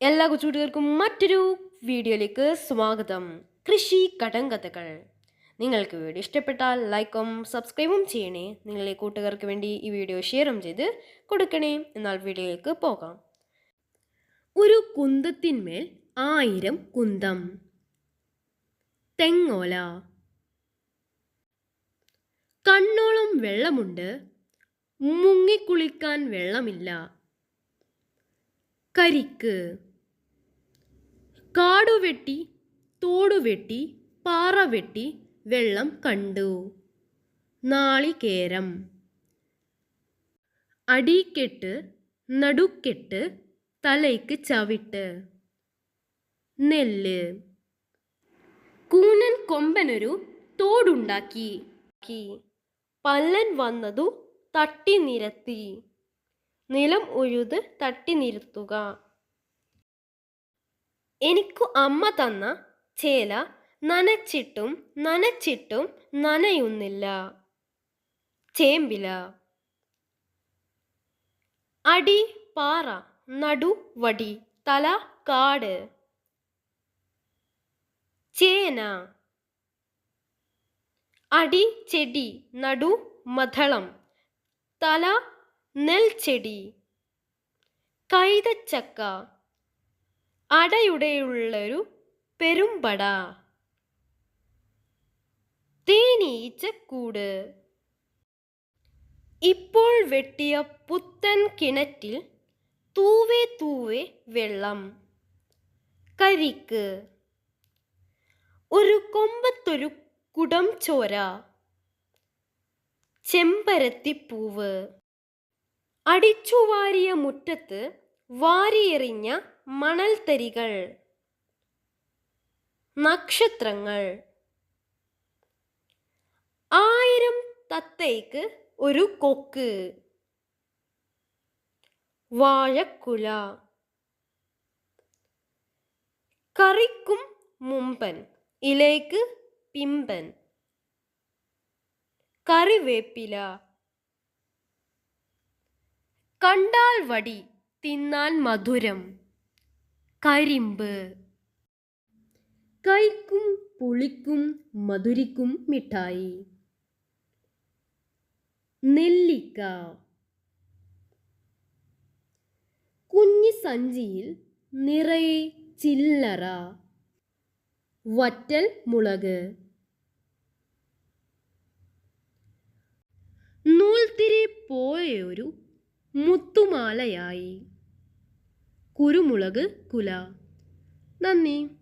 എല്ലാ കൊച്ചുകുട്ടികൾക്കും മറ്റൊരു വീഡിയോയിലേക്ക് സ്വാഗതം. കൃഷി കടങ്കഥകൾ. നിങ്ങൾക്ക് വീഡിയോ ഇഷ്ടപ്പെട്ടാൽ ലൈക്കും സബ്സ്ക്രൈബും ചെയ്യണേ. നിങ്ങളെ കൂട്ടുകാർക്ക് വേണ്ടി ഈ വീഡിയോ ഷെയറും ചെയ്ത് കൊടുക്കണേ. എന്നാൽ വീഡിയോയിലേക്ക് പോകാം. ഒരു കുന്തത്തിന്മേൽ ആയിരം കുന്തം. തെങ്ങോല. കണ്ണോളം വെള്ളമുണ്ട്. മുങ്ങിക്കുളിക്കാൻ വെള്ളമില്ല. കരിക്ക്. കാടുവെട്ടി തോടുവെട്ടി പാറ വെട്ടി വെള്ളം കണ്ടു. നാളികേരം. അടിക്കെട്ട് നടുക്കെട്ട് തലയ്ക്ക് ചവിട്ട്. നെല്ല്. കൂനൻ കൊമ്പനൊരു തോടുണ്ടാക്കി. പല്ലൻ വന്നതു തട്ടി നിരത്തി നിലം ഉഴുത് തട്ടി നിരത്തുക. എനിക്കു അമ്മ തന്ന ചേല നനച്ചിട്ടും നനച്ചിട്ടും നനയുന്നില്ല. ചേമ്പില. അടി പാറ നടു വടി തല കാട്. ചേന. അടി ചെടി നടു മധളം തല നെൽച്ചെടി. കൈതച്ചക്ക. അടയുടെയുള്ളൊരു പെരുമ്പട. തേനീച്ചക്കൂട്. ഇപ്പോൾ വെട്ടിയ പുത്തൻ കിണറ്റിൽ തൂവെ തൂവെ വെള്ളം. കരിക്ക്. ഒരു കൊമ്പത്തൊരു കുടം ചോര ചെമ്പരത്തിപ്പൂവ്. അടിച്ചുവാരിയ മുറ്റത്ത് വാരിയെറിഞ്ഞ മണൽത്തരികൾ. നക്ഷത്രങ്ങൾ. ആയിരം തത്തയ്ക്ക് ഒരു കൊക്ക്. വാഴക്കുല. കറിക്കും മുമ്പൻ ഇലയ്ക്ക് പിമ്പൻ. കറിവേപ്പില. കണ്ടാൽ വടി തിന്നാൻ മധുരം. കരിമ്പ്. കൈക്കും പുളിക്കും മധുരിക്കും മിഠായി. നെല്ലിക്ക. കുഞ്ഞി സഞ്ചിയിൽ നിറയെ ചില്ലറ. വറ്റൽ മുളക്. നൂൽത്തിരി പോയൊരു മുത്തുമാലയായി. കുരുമുളക് കുല. നന്ദി.